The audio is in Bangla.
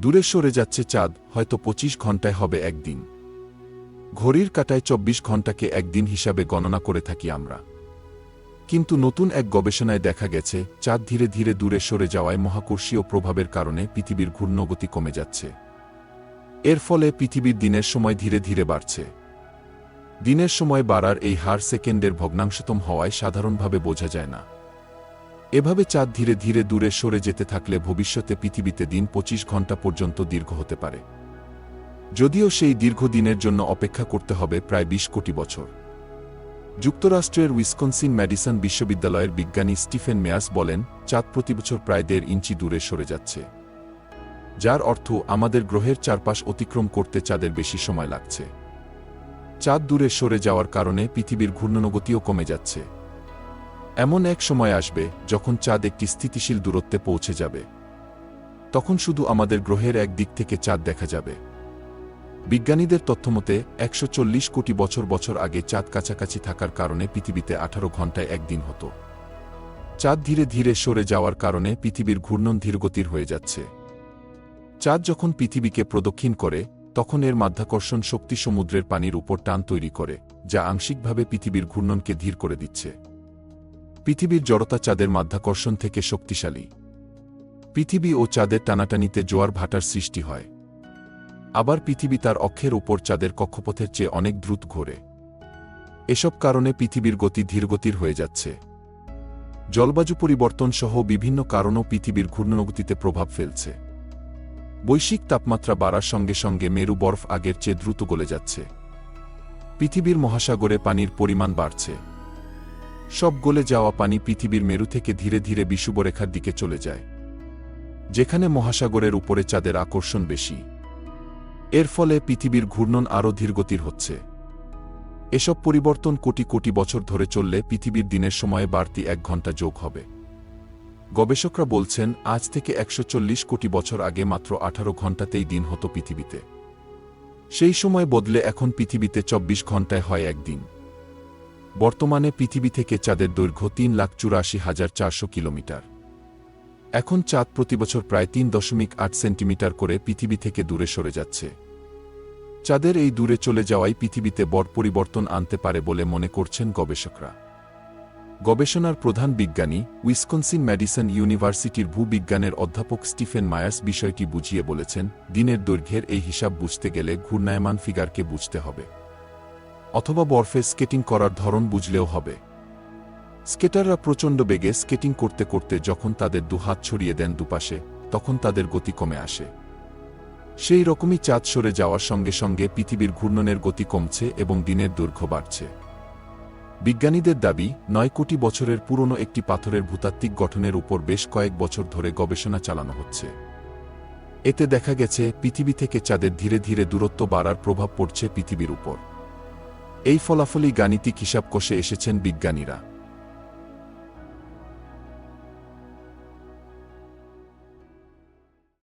দূরে সরে যাচ্ছে চাঁদ, হয়তো পঁচিশ ঘন্টায় হবে একদিন। ঘড়ির কাটায় চব্বিশ ঘন্টাকে একদিন হিসাবে গণনা করে থাকি আমরা। কিন্তু নতুন এক গবেষণায় দেখা গেছে, চাঁদ ধীরে ধীরে দূরে সরে যাওয়ায় মহাকর্ষীয় প্রভাবের কারণে পৃথিবীর ঘূর্ণগতি কমে যাচ্ছে। এর ফলে পৃথিবীর দিনের সময় ধীরে ধীরে বাড়ছে। দিনের সময় বাড়ার এই হার সেকেন্ডের ভগ্নাংশতম হওয়ায় সাধারণভাবে বোঝা যায় না। এভাবে চাঁদ ধীরে ধীরে দূরে সরে যেতে থাকলে ভবিষ্যতে পৃথিবীতে দিন পঁচিশ ঘণ্টা পর্যন্ত দীর্ঘ হতে পারে। যদিও সেই দীর্ঘ দিনের জন্য অপেক্ষা করতে হবে প্রায় ২০ কোটি বছর। যুক্তরাষ্ট্রের উইসকনসিন ম্যাডিসন বিশ্ববিদ্যালয়ের বিজ্ঞানী স্টিফেন মেয়াস বলেন, চাঁদ প্রতিবছর প্রায় দেড় ইঞ্চি দূরে সরে যাচ্ছে। যার অর্থ আমাদের গ্রহের চারপাশ অতিক্রম করতে চাঁদের বেশি সময় লাগছে। চাঁদ দূরে সরে যাওয়ার কারণে পৃথিবীর ঘূর্ণনগতিও কমে যাচ্ছে। এমন এক সময় আসবে যখন চাঁদ একটি স্থিতিশীল দূরত্বে পৌঁছে যাবে। তখন শুধু আমাদের গ্রহের এক দিক থেকে চাঁদ দেখা যাবে। বিজ্ঞানীদের তথ্যমতে একশো চল্লিশ কোটি বছর বছর আগে চাঁদ কাছাকাছি থাকার কারণে পৃথিবীতে আঠারো ঘন্টায় একদিন হতো। চাঁদ ধীরে ধীরে সরে যাওয়ার কারণে পৃথিবীর ঘূর্ণন ধীরগতির হয়ে যাচ্ছে। চাঁদ যখন পৃথিবীকে প্রদক্ষিণ করে, তখন এর মাধ্যাকর্ষণ শক্তি সমুদ্রের পানির উপর টান তৈরি করে, যা আংশিকভাবে পৃথিবীর ঘূর্ণনকে ধীর করে দিচ্ছে। পৃথিবীর জড়তা চাঁদের মাধ্যাকর্ষণ থেকে শক্তিশালী। পৃথিবী ও চাঁদের টানাটানিতে জোয়ার ভাটার সৃষ্টি হয়। আবার পৃথিবী তার অক্ষের উপর চাঁদের কক্ষপথের চেয়ে অনেক দ্রুত ঘোরে। এসব কারণে পৃথিবীর গতি ধীরগতির হয়ে যাচ্ছে। জলবায়ু পরিবর্তন সহ বিভিন্ন কারণও পৃথিবীর ঘূর্ণনগতিতে প্রভাব ফেলছে। বৈশ্বিক তাপমাত্রা বাড়ার সঙ্গে সঙ্গে মেরু বরফ আগের চেয়ে দ্রুত গলে যাচ্ছে। পৃথিবীর মহাসাগরে পানির পরিমাণ বাড়ছে। সব গলে যাওয়া পানি পৃথিবীর মেরু থেকে ধীরে ধীরে বিষুবরেখার দিকে চলে যায়। যেখানে মহাসাগরের উপরে চাঁদের আকর্ষণ বেশি। এর ফলে পৃথিবীর ঘূর্ণন আরও ধীরগতির হচ্ছে। এসব পরিবর্তন কোটি কোটি বছর ধরে চললে পৃথিবীর দিনের সময়ে বাড়তি এক ঘণ্টা যোগ হবে। গবেষকরা বলছেন, আজ থেকে একশো চল্লিশ কোটি বছর আগে মাত্র আঠারো ঘন্টাতেই দিন হতো পৃথিবীতে। সেই সময় বদলে এখন পৃথিবীতে চব্বিশ ঘন্টায় হয় একদিন। বর্তমানে পৃথিবী থেকে চাঁদের দৈর্ঘ্য তিন লাখ চুরাশি হাজার চারশো কিলোমিটার। এখন চাঁদ প্রতিবছর প্রায় তিন দশমিক আট সেন্টিমিটার করে পৃথিবী থেকে দূরে সরে যাচ্ছে। চাঁদের এই দূরে চলে যাওয়াই পৃথিবীতে বড় পরিবর্তন আনতে পারে বলে মনে করছেন গবেষকরা। গবেষণার প্রধান বিজ্ঞানী উইসকনসিন ম্যাডিসন ইউনিভার্সিটির ভূবিজ্ঞানের অধ্যাপক স্টিফেন মায়ার্স বিষয়টি বুঝিয়ে বলেছেন, দিনের দৈর্ঘ্যের এই হিসাব বুঝতে গেলে ঘূর্ণায়মান ফিগারকে বুঝতে হবে। অথবা বরফে স্কেটিং করার ধরন বুঝলেও হবে। স্কেটাররা প্রচণ্ড বেগে স্কেটিং করতে করতে যখন তাদের দুহাত ছড়িয়ে দেন দুপাশে, তখন তাদের গতি কমে আসে। সেই রকমই চাঁদ সরে যাওয়ার সঙ্গে সঙ্গে পৃথিবীর ঘূর্ণনের গতি কমছে এবং দিনের দৈর্ঘ্য বাড়ছে। বিজ্ঞানীদের দাবি, নয় কোটি বছরের পুরনো একটি পাথরের ভূতাত্ত্বিক গঠনের উপর বেশ কয়েক বছর ধরে গবেষণা চালানো হচ্ছে। এতে দেখা গেছে, পৃথিবী থেকে চাঁদের ধীরে ধীরে দূরত্ব বাড়ার প্রভাব পড়ছে পৃথিবীর উপর। এই ফলাফলই গাণিতিক হিসাব কষে এসেছেন বিজ্ঞানীরা।